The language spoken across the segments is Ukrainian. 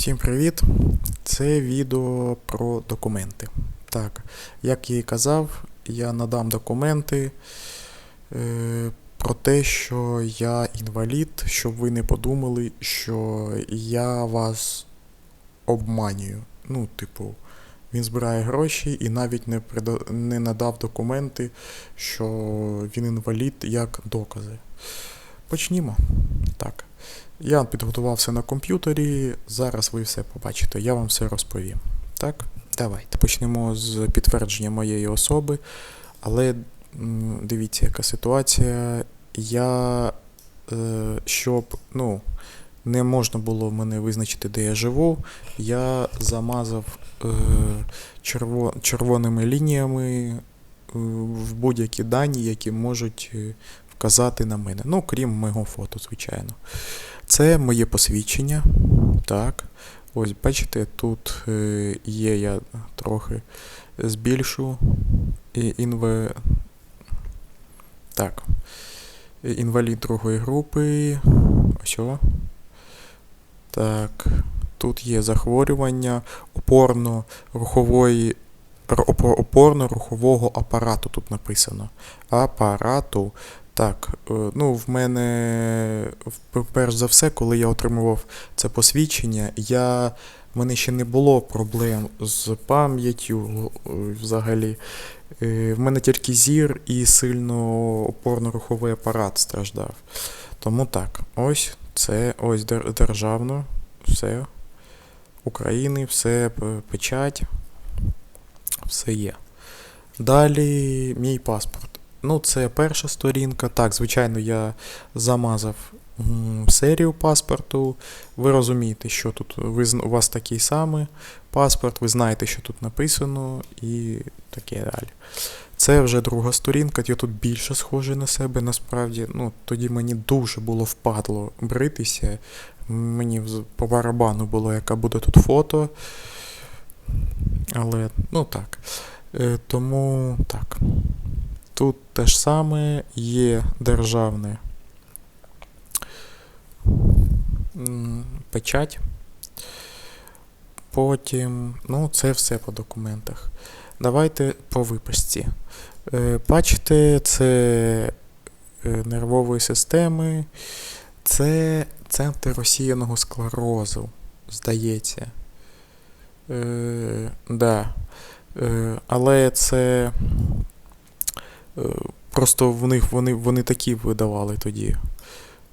Всім привіт! Це відео про документи. Так, як я і казав, я надам документи е, про те, що я інвалід, щоб ви не подумали, що я вас обманюю. Ну, типу, він збирає гроші і навіть не, прида- не надав документи, що він інвалід як докази. Почнімо. Так. Я підготував все на комп'ютері. Зараз ви все побачите. Я вам все розповім. Так? Давайте почнемо з підтвердження моєї особи. Але дивіться, яка ситуація. Я, е, щоб ну, не можна було мене визначити, де я живу, я замазав е, черво, червоними лініями е, в будь-які дані, які можуть вказати на мене. Ну, крім мого фото, звичайно. Це моє посвідчення. Так. Ось, бачите, тут е, є, я трохи збільшу інве... Так. Інвалід другої групи. Ось. о. Так. Тут є захворювання опорно-рухової опорно-рухового апарату тут написано. Апарату. Так, е, ну в мене перш за все, коли я отримував це посвідчення, я, в мене ще не було проблем з пам'яттю е, взагалі. Е, В мене тільки зір і сильно опорно-руховий апарат страждав. Тому так, ось це ось дер- державно, все. України, все, печать, все є. Далі мій паспорт. Ну, це перша сторінка. Так, звичайно, я замазав серію паспорту. Ви розумієте, що тут ви, у вас такий самий паспорт, ви знаєте, що тут написано, і таке далі. Це вже друга сторінка, я тут більше схожий на себе, насправді. Ну, тоді мені дуже було впадло бритися. Мені по барабану було, яка буде тут фото. Але, ну так. Е, тому так. Тут те ж саме є державне печать. Потім, ну, це все по документах. Давайте по виписці. Е, Бачите, це е, нервової системи, це центр розсіяного склерозу, здається. Е, да. Е, але це. Е, Просто в них вони, вони такі видавали тоді.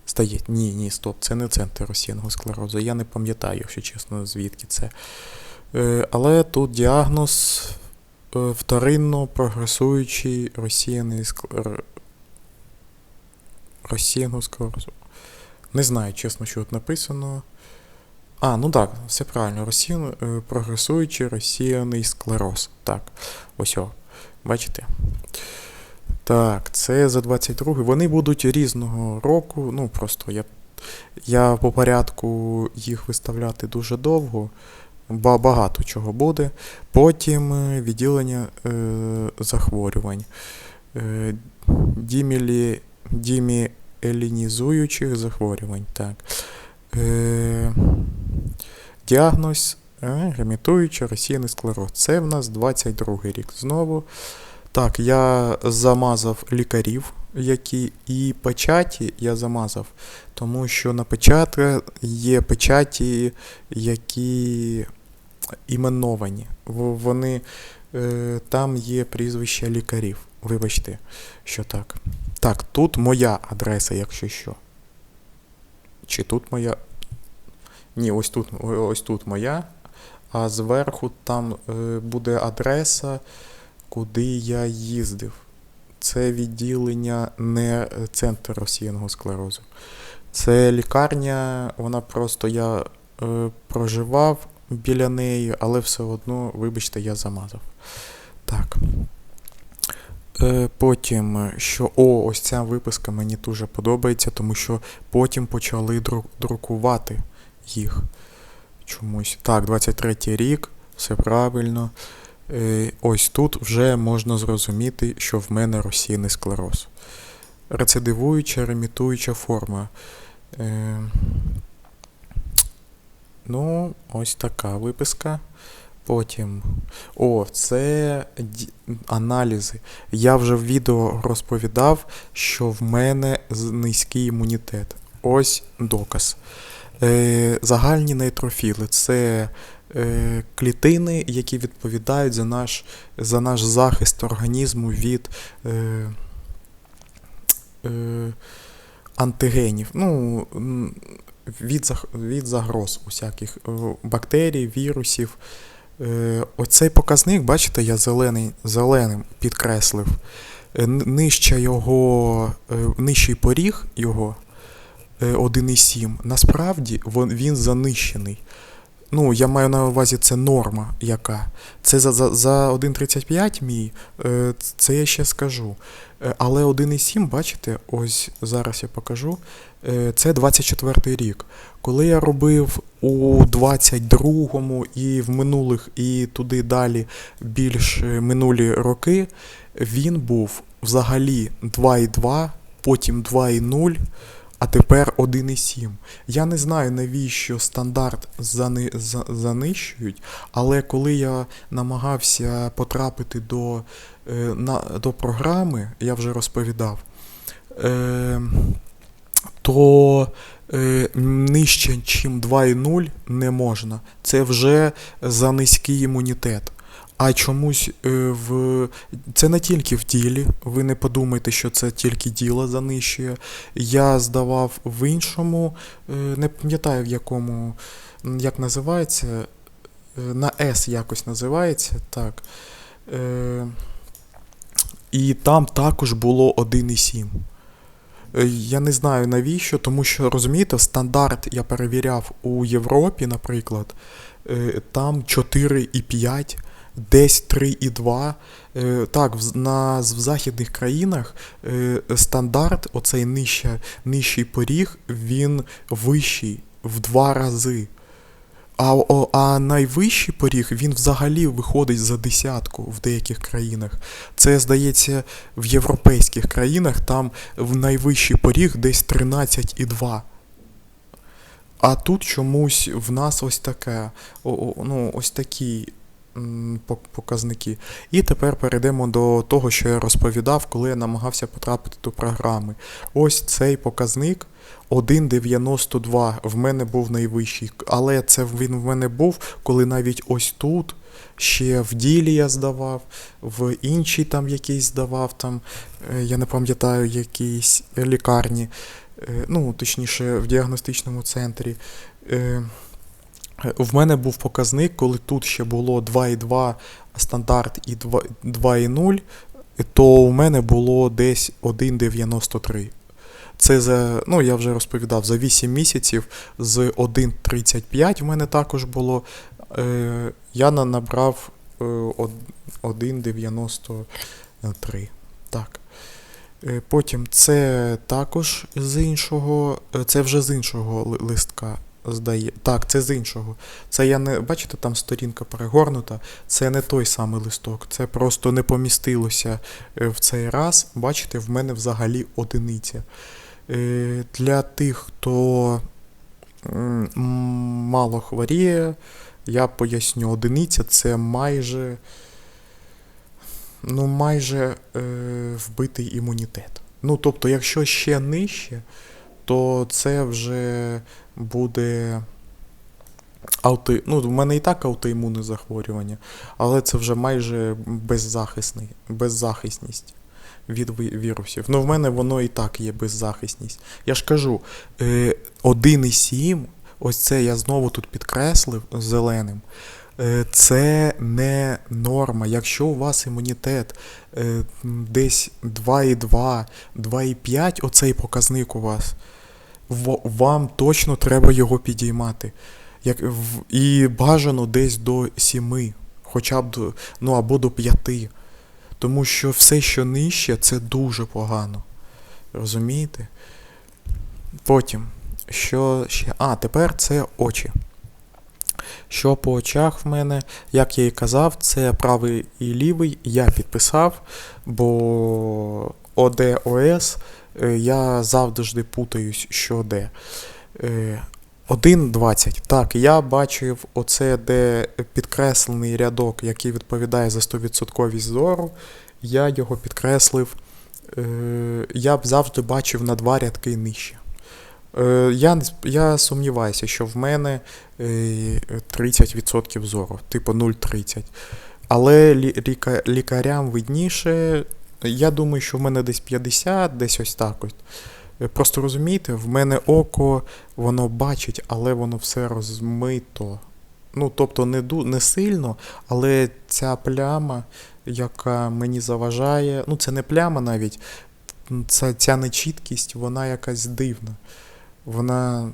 Стає. Ні, ні, стоп, це не центр розсіяного склерозу. Я не пам'ятаю, якщо чесно, звідки це. Е, але тут діагноз е, вторинно прогресуючий розсіяний склер... розсіяного склерозу. Не знаю, чесно, що тут написано. А, ну так, все правильно. Розсіяно, е, прогресуючий розсіяний склероз. Так, ось. Бачите? Так, це за 22 Вони будуть різного року. Ну, просто я, я по порядку їх виставляти дуже довго. Багато чого буде. Потім е, відділення е, захворювань. Е, дімілі, діміелінізуючих захворювань. Так. Е, діагноз е, ремітуючий розсіяний склероз. Це в нас 22 рік знову. Так, я замазав лікарів, які і печаті я замазав, тому що на печатках є печаті, які іменовані. Вони, е, там є прізвища лікарів. Вибачте, що так. Так, тут моя адреса, якщо що. Чи тут моя. Ні, ось тут, ось тут моя, а зверху там е, буде адреса куди я їздив. Це відділення не центр розсіяного склерозу. Це лікарня, вона просто я е, проживав біля неї, але все одно, вибачте, я замазав. Так. Е, потім, що о, ось ця виписка мені дуже подобається, тому що потім почали дру- друкувати їх чомусь. Так, 23 рік, все правильно. Е, Ось тут вже можна зрозуміти, що в мене розсіяний склероз. Рецидивуюча, ремітуюча форма. Е, Ну, ось така виписка. Потім. О, це аналізи. Я вже в відео розповідав, що в мене низький імунітет. Ось доказ. Е, загальні нейтрофіли це клітини, які відповідають за наш, за наш захист організму від е, е, антигенів. Ну, від, від загроз усяких е, бактерій, вірусів. Е, Оцей показник, бачите, я зелений, зеленим підкреслив. Е, Нижче його, е, нижчий поріг його е, 1,7. Насправді він занищений. Ну, я маю на увазі, це норма яка. Це за, за, за 1,35 мій, е, це я ще скажу. Е, Але 1,7, бачите, ось зараз я покажу. е, Це 24 рік. Коли я робив у 22-му і в минулих, і туди далі більш минулі роки, він був взагалі 2,2, потім 2,0, а тепер 1,7. Я не знаю, навіщо стандарт зани, занищують, але коли я намагався потрапити до, е, на, до програми, я вже розповідав, е, то е, нижче, ніж 2,0 не можна. Це вже за низький імунітет. А чомусь е, в це не тільки в тілі. Ви не подумайте, що це тільки діло занищує. Я здавав в іншому, е, не пам'ятаю в якому, як називається, е, на С якось називається, так. І там також було 1,7. Е, Я не знаю навіщо, тому що розумієте, стандарт я перевіряв у Європі, наприклад, там 4,5, десь 3,2. Е, Так, в, на, в західних країнах е, стандарт, оцей нижче, нижчий поріг, він вищий в два рази. А, а найвищий поріг він взагалі виходить за десятку в деяких країнах. Це, здається, в європейських країнах там в найвищий поріг десь 13,2. А тут чомусь в нас ось таке, ну, ось пок- показники. І тепер перейдемо до того, що я розповідав, коли я намагався потрапити до програми. Ось цей показник 1,92 в мене був найвищий. Але це він в мене був, коли навіть ось тут. Ще в ділі я здавав, в іншій там якийсь здавав, там, е, я не пам'ятаю, якійсь лікарні, е, ну, точніше, в діагностичному центрі. Е, В мене був показник, коли тут ще було 2,2 стандарт і 2,0, то у мене було десь 1,93. Це за, ну я вже розповідав, за 8 місяців з 1,35 в мене також було. Е, я набрав е, 1,93. Так. Е, Потім це також з іншого, е, це вже з іншого листка здає. Так, це з іншого. Це я не. Бачите, там сторінка перегорнута. Це не той самий листок. Це просто не помістилося е, в цей раз. Бачите, в мене взагалі одиниця. Е, Для тих, хто мало хворіє, я поясню, одиниця це майже. Ну, майже е, вбитий імунітет. Ну, тобто, якщо ще нижче, то це вже буде аути... Ну, в мене і так аутоімунне захворювання, але це вже майже беззахисний, беззахисність від вірусів. Ну, в мене воно і так є беззахисність. Я ж кажу, е, 1,7, ось це я знову тут підкреслив зеленим. Е, Це не норма. Якщо у вас імунітет е, десь 2,2, 2,5, оцей показник у вас, вам точно треба його підіймати. Як, і бажано десь до 7, хоча б до, ну, або до 5. Тому що все, що нижче, це дуже погано. Розумієте? Потім, що ще. А, тепер це очі. Що по очах в мене, як я і казав, це правий і лівий я підписав, бо ОД ОС е, я завжди путаюсь, що де. Е, 1,20. Так, я бачив оце, де підкреслений рядок, який відповідає за 100% зору. Я його підкреслив. Е, я б завжди бачив на два рядки нижче. Е, я, я сумніваюся, що в мене е, 30% зору, типу 0,30. Але лікарям видніше. Я думаю, що в мене десь 50, десь ось так ось. Е, Просто розумієте, в мене око, воно бачить, але воно все розмито. Ну, тобто не, ду, не сильно, але ця пляма, яка мені заважає, ну це не пляма навіть, ця, ця нечіткість, вона якась дивна. Вона.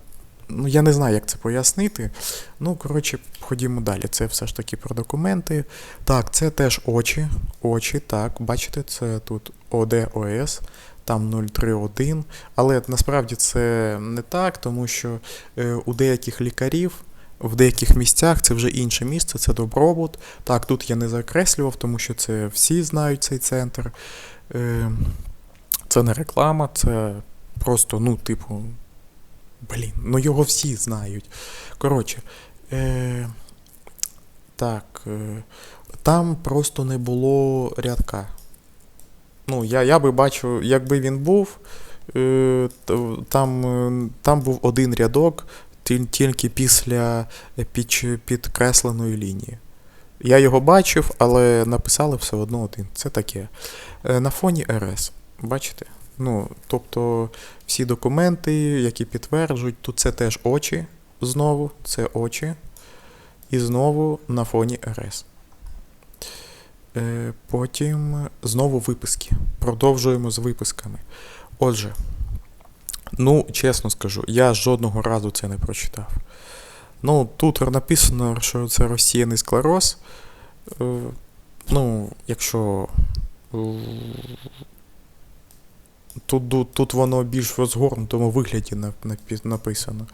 Ну, я не знаю, як це пояснити. Ну, коротше, ходімо далі. Це все ж таки про документи. Так, це теж очі. Очі, так, бачите, це тут ОДОС, там 031. Але насправді це не так, тому що е, у деяких лікарів. В деяких місцях це вже інше місце, це добробут. Так, тут я не закреслював, тому що це всі знають цей центр. Е, Це не реклама, це просто, ну, типу, блін, ну його всі знають. Коротше, е, так, е, там просто не було рядка. Ну, я, я би бачив, якби він був, е, там, е, там був один рядок тільки після під, підкресленої лінії. Я його бачив, але написали все одно один. Це таке. Е, На фоні РС. Бачите? Ну, тобто всі документи, які підтверджують, тут це теж очі. Знову, це очі. І знову на фоні РС. Е, Потім знову виписки. Продовжуємо з виписками. Отже, ну, чесно скажу, я жодного разу це не прочитав. Ну, тут написано, що це розсіяний склероз. Е, Ну, якщо. Тут, тут, воно більш розгорнутому вигляді написано.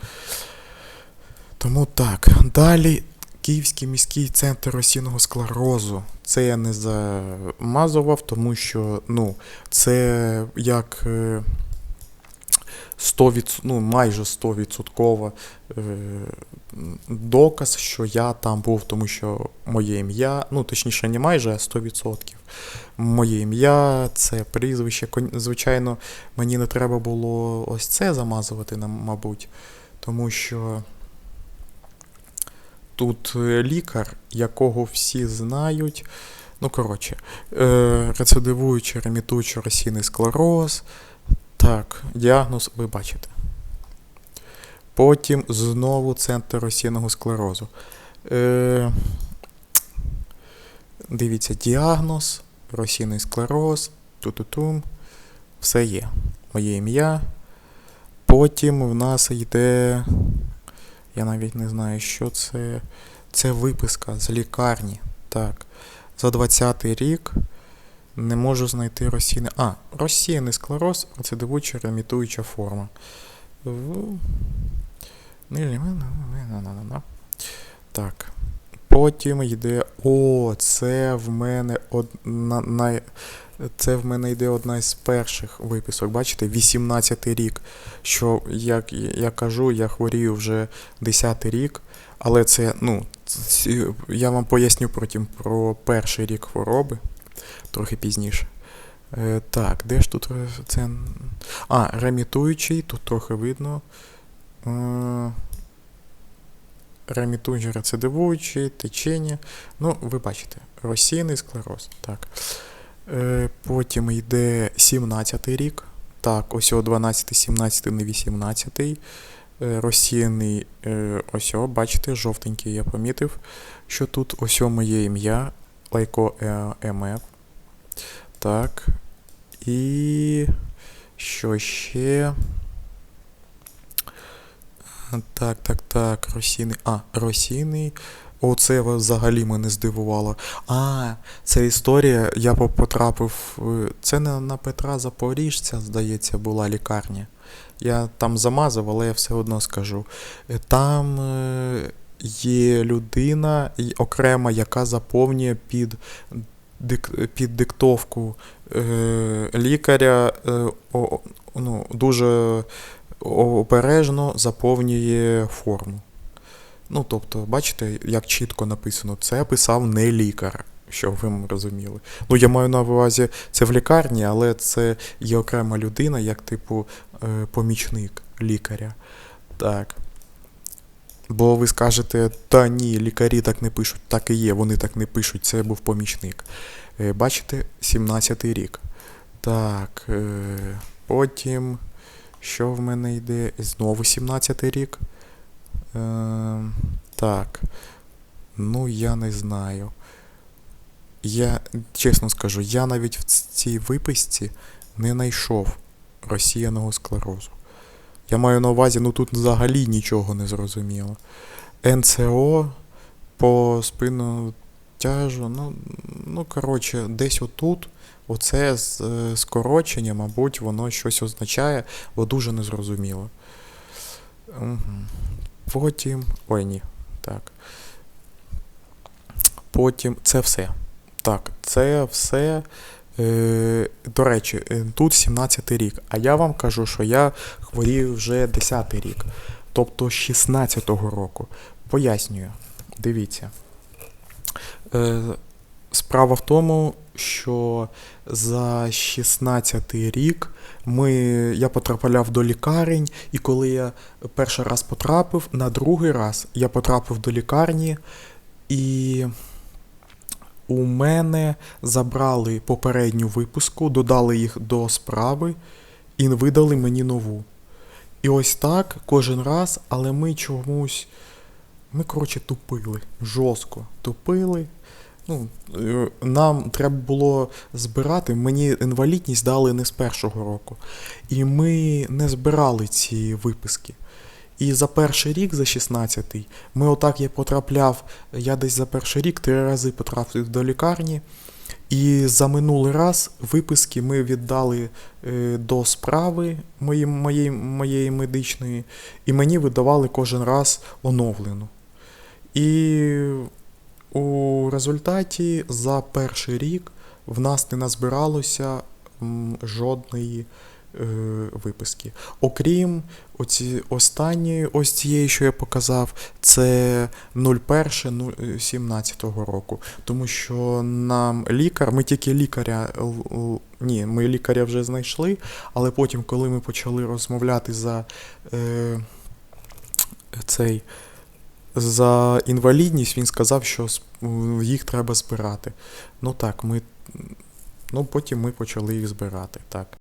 Тому так. Далі Київський міський центр осінного склерозу. Це я не замазував, тому що ну, це як е, 100%, ну, майже 100% е, доказ, що я там був, тому що моє ім'я, ну точніше, не майже, а 100%. Моє ім'я, це прізвище. Звичайно, мені не треба було ось це замазувати, мабуть, тому що тут е, лікар, якого всі знають. Ну, коротше, е, рецидивуючий, ремітуючий російний склероз. Так, діагноз ви бачите. Потім знову центр російного склерозу. Е, дивіться, діагноз, російний склероз, ту-ту-тум. Все є. Моє ім'я. Потім в нас йде. Я навіть не знаю, що це. Це виписка з лікарні. Так. За 20-й рік не можу знайти розсійний. А, розсіяний склероз, рецидивуюча ремітуюча форма. Так. Потім йде. О, це в мене одна. най- Це в мене йде одна із перших виписок. Бачите, 18-й рік. Що, як я кажу, я хворію вже 10-й рік, але це, ну, я вам поясню потім про перший рік хвороби, трохи пізніше. Е, так, де ж тут е, це. А, ремітуючий, тут трохи видно. Е, ремітуючий, рецидивуючий, течення. Ну, ви бачите, розсіяний склероз. Так. Е, потім йде 17-й рік. Так, ось о 12, 17, не 18. Е, розсіяний, е, ось бачите, жовтенький я помітив, що тут ось о моє ім'я, Лайко МФ. Так. І що ще? Так, так, так, російний. А, російний. Оце взагалі мене здивувало. А, це історія, я потрапив. е, Це не на Петра Запоріжця, здається, була лікарня. Я там замазав, але я все одно скажу. Е, Там е, є людина окрема, яка заповнює під, під диктовку е, лікаря е, ну, дуже обережно заповнює форму. Ну, тобто, бачите, як чітко написано, це писав не лікар, щоб ви розуміли. Ну, я маю на увазі, це в лікарні, але це є окрема людина, як типу е, помічник лікаря. Так. Бо ви скажете, та ні, лікарі так не пишуть. Так і є, вони так не пишуть, це був помічник. Е, Бачите, 17-й рік. Так. Е, потім. Що в мене йде? Знову 17-й рік. Е, так. Ну, я не знаю. Я чесно скажу, я навіть в цій виписці не знайшов розсіяного склерозу. Я маю на увазі, ну тут взагалі нічого не зрозуміло. НЦО по спину тяжу, ну, ну коротше, десь отут, оце з е, скорочення, мабуть, воно щось означає, бо дуже незрозуміло. Потім. Ой, ні. Так. Потім це все. Так, це все. Е, до речі, е, тут 17-й рік. А я вам кажу, що я хворію вже 10-й рік. Тобто 16-го року. Пояснюю. Дивіться. Е, справа в тому, що за 16 рік ми, я потрапляв до лікарень, і коли я перший раз потрапив, на другий раз я потрапив до лікарні, і у мене забрали попередню випуску, додали їх до справи і видали мені нову. І ось так кожен раз, але ми чомусь. Ми, коротше, тупили. Жорстко тупили. Ну, е, нам треба було збирати. Мені інвалідність дали не з першого року. І ми не збирали ці виписки. І за перший рік, за 16-й, ми отак я потрапляв, я десь за перший рік три рази потрапив до лікарні. І за минулий раз виписки ми віддали е, до справи моєї, моєї, моєї медичної, і мені видавали кожен раз оновлену. І у результаті за перший рік в нас не назбиралося жодної виписки. Окрім оці, останньої, ось цієї, що я показав, це 01.17 року. Тому що нам лікар, ми тільки лікаря, ні, ми лікаря вже знайшли, але потім, коли ми почали розмовляти за е, цей. За інвалідність він сказав, що їх треба збирати. Ну так, ми. Ну, потім ми почали їх збирати. Так.